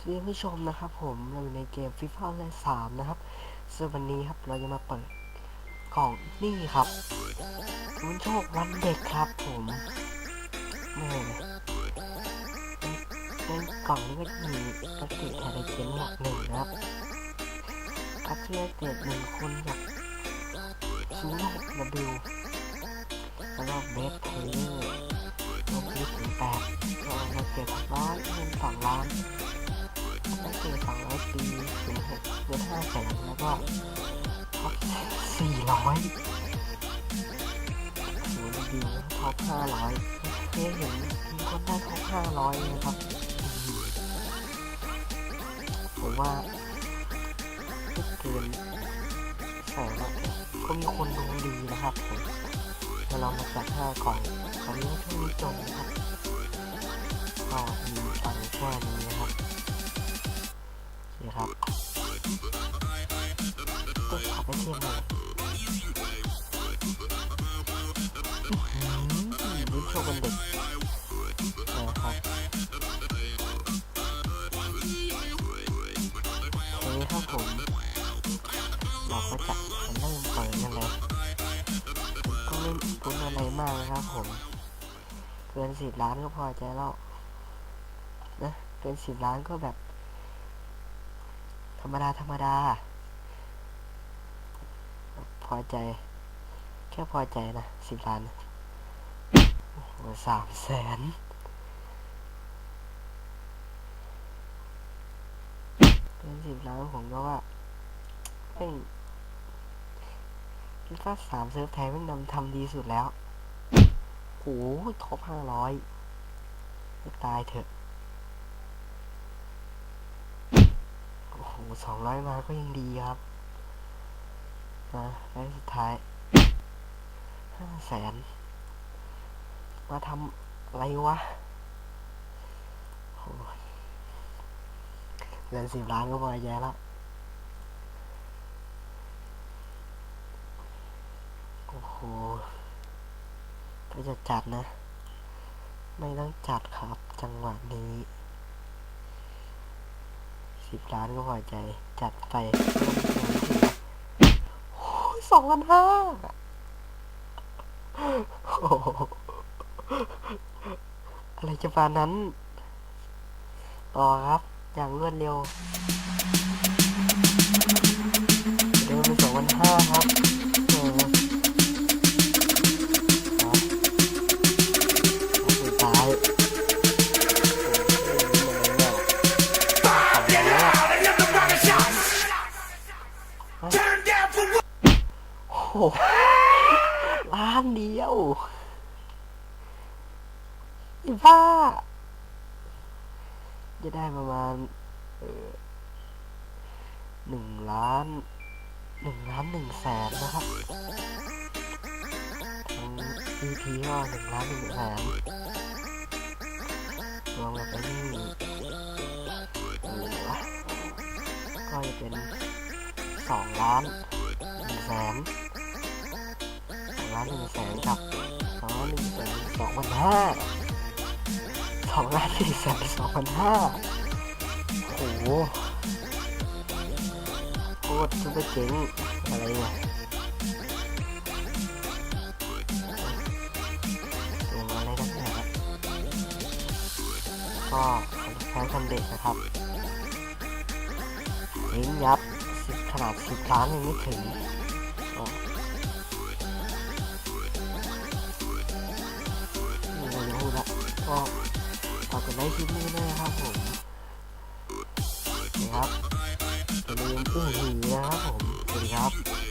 สวัสดีผู้ชมนะครับผมเราอยู่ในเกม FIFA เลนสามนะครับซึ่งวันนี้ครับเราจะมาเปิดกล่องนี่ครับคุณโชควันเด็กครับผมแม่ในในกล่องนี้ก็จะมีนักเตะไทยเจนหลักหนึ่งนะครับคัดเลือเกรดหนึ่งคนจากศูนย์หก W แล้วก็เบสเท ห้าแสนแล้วก็ท็อปสี่ร้อยศูนย์ดีท็อปห้าร้อยเพียเห็นมีคนได้ท็อปห้าร้อยนะครับผมว่าไม่เกินแสนละก็มีคนดวงดีนะครับผมมาลองมาจัดห้าก่องตอนนี้ช่วงนี้จนนะครับก็มีตังค์แค่นี้นะครับนี่ ว์กันเด็กนะครับอเคครับผมเราก็จะเริ่มเปิดกันเลยก็ไม่คุ้นอะไรมากนะครับผม เกินสิบล้านก็พอใจแล้วนะเกินสิบล้านก็แบบ ธรรมดาธรรมดา พอใจ แค่พอใจนะสิบล้านโอ้โห สามแสนเป็นสิบล้านผมก็ว่าเพ่งคิดว่าสามเซิร์ฟไทยแม่งนำทำดีสุดแล้วโอ้โหท็อปห้าร้อยตายเถอะ โอ้โหสองร้อยมาก็ยังดีครับนะแล้วสุดท้ายห้าแสน มาทำอะไรวะโอ้ยเงินสิบล้านก็พอแย่แล้วโอ้โหก็จะจัดนะ ไม่ต้องจัดครับ จังหวะนี้สิบล้านก็พอใจ จัดไปสองพันห้าอ จะปานั้น ต่อครับ อย่างรวดเร็วเดินไปสองพันห้าครับเออครับอันสุดท้ายโอ้โหไม่ไหวแล้ว Turn down for what? โอ้โหล้านเดียว ไอ้บ้าจะได้ประมาณหนึ่งล้านหนึ่งล้านหนึ่งแสนนะครับทั้ง EP ก็หนึ่งล้านหนึ่งแสนรวมกับไอ้นี่ก็จะเป็นสองล้านหนึ่งแสนสองล้านหนึ่งแสนกับสองล้านหนึ่งแสนสองพันห้า องล้านหนึ่งแสนสองพันห้าโอ้โหโคตรซุปเปอร์เจ๋งอะไรเนี่ยลงอะไรนักหนาก็แพ้สำเร็จนะครับเล้งยับขนาดสิบล้านยังไม่ถึง ดไลค์คลิปนี้ด้วยนะครับผมนะครับอย่าลืมอุ้งหูนะครับผมสวัสดีครับ